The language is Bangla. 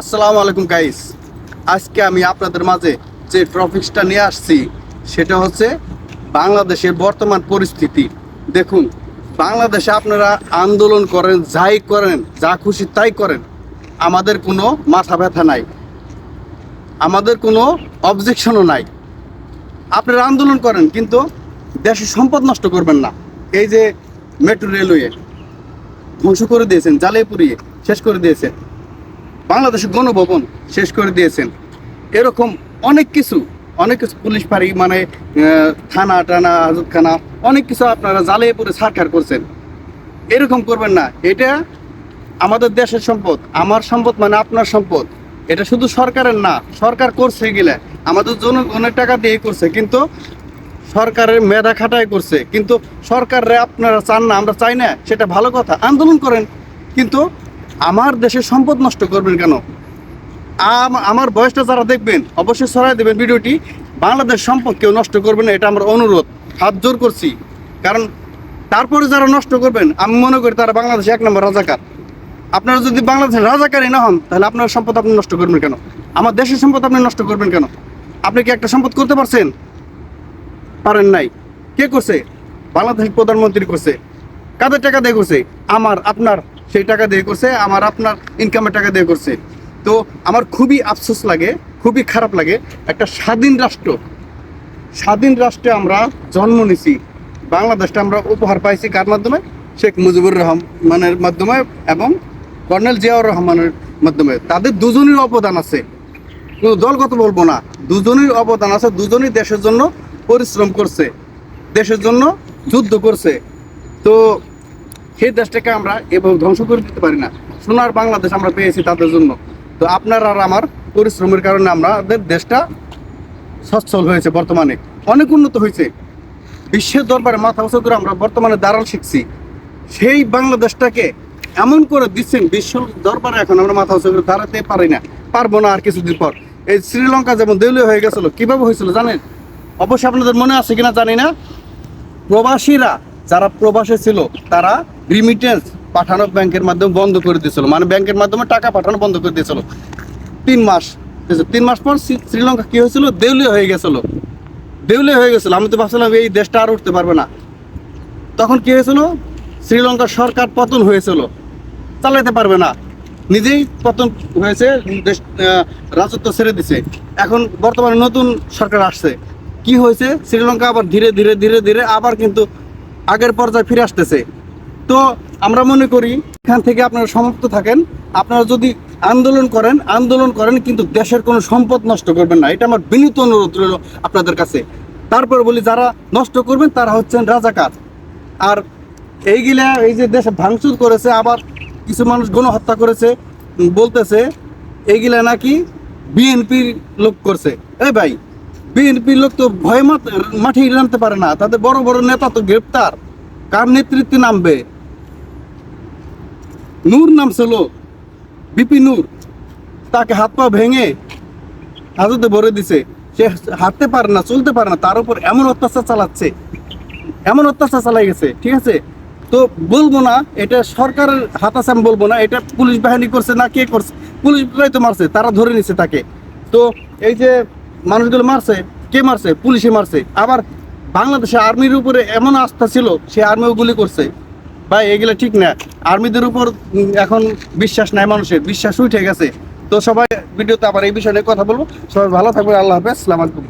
আসসালামু আলাইকুম গাইস আজকে আমি আপনাদের মাঝে যে টপিকসটা নিয়ে আসছি, সেটা হচ্ছে বাংলাদেশের বর্তমান পরিস্থিতি। দেখুন, বাংলাদেশে আপনারা আন্দোলন করেন, যাই করেন, যা খুশি তাই করেন, আমাদের কোনো মাথা ব্যথা নাই। আমাদের কোনো অবজেকশনও নাই। আপনারা আন্দোলন করেন, কিন্তু দেশের সম্পদ নষ্ট করবেন না। এই যে মেট্রো রেলওয়ে ধ্বংস করে দিয়েছেন জ্বালিয়ে পুড়িয়ে শেষ করে দিয়েছেন। বাংলাদেশের গণভবন শেষ করে দিয়েছেন। এরকম অনেক কিছু অনেক কিছু পুলিশ ফাঁড়ি মানে থানা টানা, হাজতখানা, অনেক কিছু আপনারা জ্বালিয়ে পড়ে সারকার করছেন। এরকম করবেন না। এটা আমাদের দেশের সম্পদ, আমার সম্পদ মানে আপনার সম্পদ। এটা শুধু সরকারের না, সরকার করছে গেলে। আমাদের জনগণের টাকা দিয়ে করছে, কিন্তু সরকারের মেধা খাটাই করছে। কিন্তু সরকারে আপনারা চান না, আমরা চাই না, সেটা ভালো কথা। আন্দোলন করেন, কিন্তু আমার দেশের সম্পদ নষ্ট করবেন কেন? আম- আমার বয়সটা যারা দেখবেন, অবশ্যই ছড়াই দেবেন ভিডিওটি। বাংলাদেশ সম্পদ কেউ নষ্ট করবেন এটা আমার অনুরোধ। হাত জোর করছি। কারণ তারপরে যারা নষ্ট করবেন, আমি মনে করি তারা বাংলাদেশে এক নম্বর রাজাকার। আপনারা যদি বাংলাদেশের রাজাকারই না হন, তাহলে আপনার সম্পদ আপনি নষ্ট করবেন কেন? আমার দেশের সম্পদ আপনি নষ্ট করবেন কেন? আপনি কি একটা সম্পদ করতে পারছেন? পারেন নাই। কে করছে? বাংলাদেশের প্রধানমন্ত্রী করছে। কাদের টাকা দিয়ে করছে? আমার, আপনার সেই টাকা দিয়ে করছে, আমার আপনার ইনকামের টাকা দিয়ে করছে। তো আমার খুবই আফসোস লাগে, খুবই খারাপ লাগে একটা স্বাধীন রাষ্ট্র। স্বাধীন রাষ্ট্রে আমরা জন্ম নিছি, বাংলাদেশটা আমরা উপহার পাইছি কার মাধ্যমে? শেখ মুজিবুর রহমানের মাধ্যমে এবং কর্নেল জিয়াউর রহমানের মাধ্যমে। তাদের দুজনের অবদান আছে। কোনো দলগত বলব না, দুজনের অবদান আছে, দুজনই দেশের জন্য পরিশ্রম করছে, দেশের জন্য যুদ্ধ করছে। তো সেই দেশটাকে আমরা এভাবে ধ্বংস করে দিতে পারি না। সোনার বাংলাদেশ আমরা পেয়েছি তাদের জন্য। তো আপনার আর আমার পরিশ্রমের কারণে আমাদের দেশটা সচ্ছল হয়েছে বর্তমানে। অনেক উন্নত হয়েছে। বিশ্বের দরবারে মাথা উঁচু করে আমরা বর্তমানে দাঁড়াল শিখছি। সেই বাংলাদেশটাকে এমন করে দিচ্ছেন বিশ্ব দরবারে এখন আমরা মাথা উঁচু করে দাঁড়াতে পারি না। পারব না আর কিছুদিন পর। এই শ্রীলঙ্কা যেমন দেউলিয়া হয়ে গেছিল, কীভাবে হয়েছিল জানেন? অবশ্যই আপনাদের মনে আছে কিনা জানি না। প্রবাসীরা যারা প্রবাসে ছিল, তারা রিমিটেন্স পাঠানো ব্যাংকের মাধ্যমে বন্ধ করে দিয়েছিল। মানে ব্যাংকের মাধ্যমে টাকা পাঠানো বন্ধ করে দিয়েছিল। তিন মাস তিন মাস পর শ্রীলঙ্কা কি হয়েছিল? দেউলিয়া হয়ে গেছিল। দেউলিয়া হয়ে গেছিল। আমি তো ভাবছিলাম এই দেশটা আর উঠতে পারবে না। তখন কি হয়েছিল? শ্রীলঙ্কার সরকার পতন হয়েছিল। চালাতে পারবে না। নিজেই পতন হয়েছে, দেশ রাজত্ব ছেড়ে দিছে। এখন বর্তমানে নতুন সরকার আসছে। কি হয়েছে? শ্রীলঙ্কা আবার ধীরে ধীরে ধীরে ধীরে আবার কিন্তু আগের পর্যায়ে ফিরে আসতেছে। তো আমরা মনে করি, এখান থেকে আপনারা সমাপ্ত থাকেন। আপনারা যদি আন্দোলন করেন আন্দোলন করেন, কিন্তু দেশের কোনো সম্পদ নষ্ট করবেন না। এটা আমার বিনীত অনুরোধ রইল আপনাদের কাছে। তারপর বলি, যারা নষ্ট করবেন, তারা হচ্ছেন রাজাকার। আর এইগুলা, এই যে দেশে ভাঙচুর করেছে, আবার কিছু মানুষ গণহত্যা করেছে, বলতেছে, এইগুলা নাকি বিএনপির লোক করছে। এই ভাই বিএনপির লোক তো ভয় মাঠে নামতে পারে না। তাদের বড় বড় নেতা তো গ্রেপ্তার। কার নেতৃত্বে নামবে? নূর নামছিল বিপি নূর। তাকে হাত পা ভেঙে হাজতে ভরে দিছে। সে হাঁটতে পারে না, চলতে পারে না। তার উপর এমন অত্যাচার চালাচ্ছে। এমন অত্যাচার চালাই গেছে, ঠিক আছে? তো বলব না, এটা সরকারের হাত আছে আমি বলব না। এটা পুলিশ বাহিনী করছে না কে করছে? পুলিশ তো মারছে, তারা ধরে নিছে তাকে। তো এই যে মানুষগুলো মারছে, কে মারছে? পুলিশে মারছে। আবার বাংলাদেশে আর্মির উপরে এমন আস্থা ছিল, সে আর্মিও গুলি করছে। ভাই, এগুলো ঠিক না। আর্মিদের উপর এখন বিশ্বাস নাই মানুষের। বিশ্বাস উঠে গেছে। তো সবাই, ভিডিওতে আবার এই বিষয়ে কথা বলব। সবাই ভালো থাকবে আল্লাহ হাফেজ। আলাইকুম।